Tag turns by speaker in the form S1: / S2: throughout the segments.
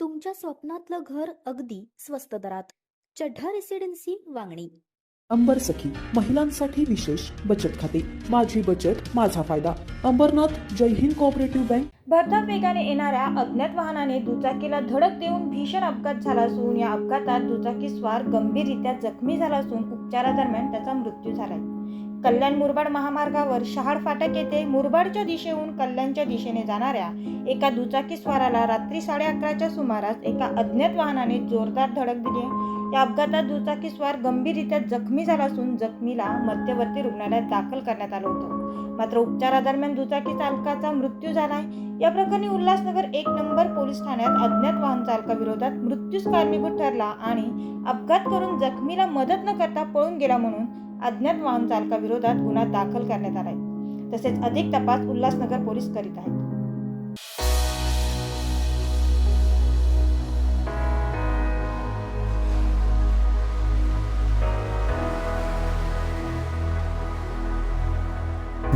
S1: तुमच्या स्वप्नातलं घर अगदी स्वस्त दरात. चढ्ढा रेसिडेन्सी वांगणी.
S2: अंबर सखी महिलांसाठी विशेष बचत खाते. माझी बचत माझा फायदा. Ambernath Jai Hind cooperative bank.
S3: भरधाव वेगाने येणाऱ्या अज्ञात वाहनाने दुचाकीला धडक देऊन भीषण अपघात झाला असून या अपघातात दुचाकी स्वार गंभीररित्या जखमी झाला असून उपचारादरम्यान त्याचा मृत्यू झालाय. कल्याण मुरबाड महामार्गावर शहाड फाटक येथे मुरबाडच्या दिशेहून कल्याणच्या दिशेने जाणाऱ्या एका दुचाकी स्वाराला रात्री साडे अकराच्या सुमारास एका अज्ञात वाहनाने जोरदार धडक दिली. या अपघातात दुचाकी स्वार गंभीररित्या जखमी झाला असून जखमीला मध्यवर्ती रुग्णालयात दाखल करण्यात आलं होतं. मात्र उपचारादरम्यान दुचाकी चालकाचा मृत्यू झालाय. या प्रकरणी उल्हासनगर एक नंबर पोलीस ठाण्यात अज्ञात वाहन चालकाविरोधात मृत्यूच कारणीभूत ठरला आणि अपघात करून जखमीला मदत न करता पळून गेला म्हणून अज्ञात वाहन चालकाविरोधात गुन्हा दाखल करण्यात आलाय. तसेच अधिक तपास उल्हासनगर पोलीस करीत आहेत.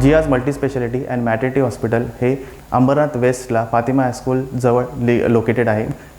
S4: Jiyaz multispeciality and maternity hospital हे अंबरनाथ वेस्टला फातिमा हायस्कूल जवळ लि लोकेटेड आहे.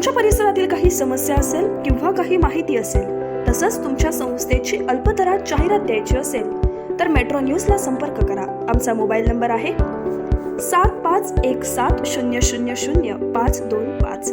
S5: तुमच्या परिसरातील काही समस्या असेल किंवा काही माहिती असेल तसंच तुमच्या संस्थेची अल्पदरात जाहिरात द्यायची असेल तर मेट्रो न्यूजला संपर्क करा. आमचा मोबाईल नंबर आहे सात पाच एक सात शून्य शून्य शून्य पाच दोन पाच.